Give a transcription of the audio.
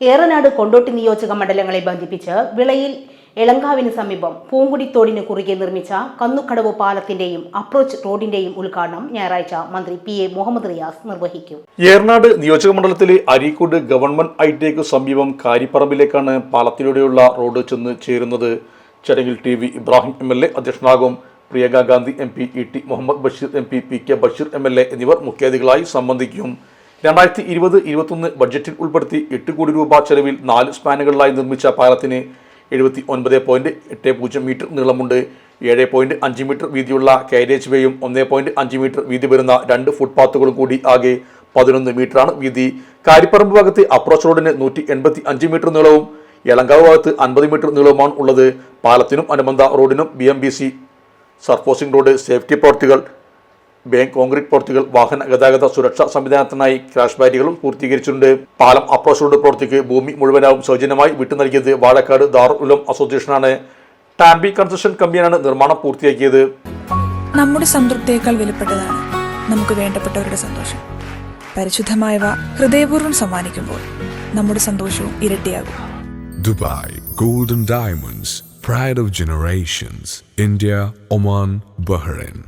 ഏറനാട് കൊണ്ടോട്ടി നിയോജക മണ്ഡലങ്ങളെ ബന്ധിപ്പിച്ച് വിളയിൽ എളങ്കാവിന് സമീപം പൂങ്കുടിത്തോടിന് കുറുകെ നിർമ്മിച്ച കന്നുക്കടവ് പാലത്തിന്റെയും അപ്രോച്ച് റോഡിന്റെയും ഉദ്ഘാടനം ഞായറാഴ്ച മന്ത്രി പി എ മുഹമ്മദ് റിയാസ് നിർവഹിക്കും. ഏറനാട് നിയോജക മണ്ഡലത്തിലെ അരീക്കോട് ഗവൺമെന്റ് ഐ ടിക്ക് സമീപം കാരിപ്പറമ്പിലേക്കാണ് പാലത്തിലൂടെയുള്ള റോഡ് ചെന്ന് ചേരുന്നത്. ചടങ്ങിൽ T V Ibrahim M L A അധ്യക്ഷനാകും. Priyanka Gandhi M P E T Muhammad Basheer M P P K Basheer M L A എന്നിവർ മുഖ്യാതിഥികളായി സംബന്ധിക്കും. രണ്ടായിരത്തി ഇരുപത് ഇരുപത്തൊന്ന് ബഡ്ജറ്റിൽ ഉൾപ്പെടുത്തി എട്ട് കോടി രൂപ ചെലവിൽ നാല് സ്പാനുകളിലായി നിർമ്മിച്ച പാലത്തിന് എഴുപത്തി ഒൻപത് പോയിന്റ് എട്ട് പൂജ്യം മീറ്റർ നീളമുണ്ട്. ഏഴ് പോയിന്റ് അഞ്ച് മീറ്റർ വീതിയുള്ള കാരേജ് വേയും ഒന്നേ പോയിന്റ് അഞ്ച് മീറ്റർ വീതി വരുന്ന രണ്ട് ഫുട്പാത്തുകളും കൂടി ആകെ പതിനൊന്ന് മീറ്ററാണ് വീതി. കാരിപ്പറമ്പ് ഭാഗത്ത് അപ്രോച്ച് റോഡിന് നൂറ്റി എൺപത്തി അഞ്ച് മീറ്റർ നീളവും എളങ്കാവ് ഭാഗത്ത് അൻപത് മീറ്റർ നീളവുമാണ് ഉള്ളത്. പാലത്തിനും അനുബന്ധ റോഡിനും B M B C surfacing road safety പ്രവർത്തികൾ ബാങ്ക് കോൺക്രീറ്റ് പ്രവർത്തികൾ വാഹന ഗതാഗത സുരക്ഷാ സംവിധാനത്തിനായി ക്രാഷ് ബാരികളും പൂർത്തീകരിച്ചിട്ടുണ്ട്. പാലം അപ്രോച്ച് റോഡ് പ്രവർത്തിക്ക് ഭൂമി മുഴുവനാവും സൗജന്യമായി വിട്ടു നൽകിയത് വാഴക്കാട് ദാറുലം അസോസിയേഷനാണ്. ടാമ്പി കൺസ്ട്രക്ഷൻ കമ്പനിയാണ് നിർമ്മാണം പൂർത്തിയാക്കിയത്. നമ്മുടെ സംതൃപ്തിയേക്കാൾ വിലപ്പെട്ടതാണ് നമുക്ക് വേണ്ടപ്പെട്ടവരുടെ സന്തോഷം. പരിശുദ്ധമായവ ഹൃദയപൂർവം സമ്മാനിക്കുമ്പോൾ നമ്മുടെ സന്തോഷവും ഇരട്ടിയാകും. Dubai golden diamonds pride of generations India Oman Bahrain.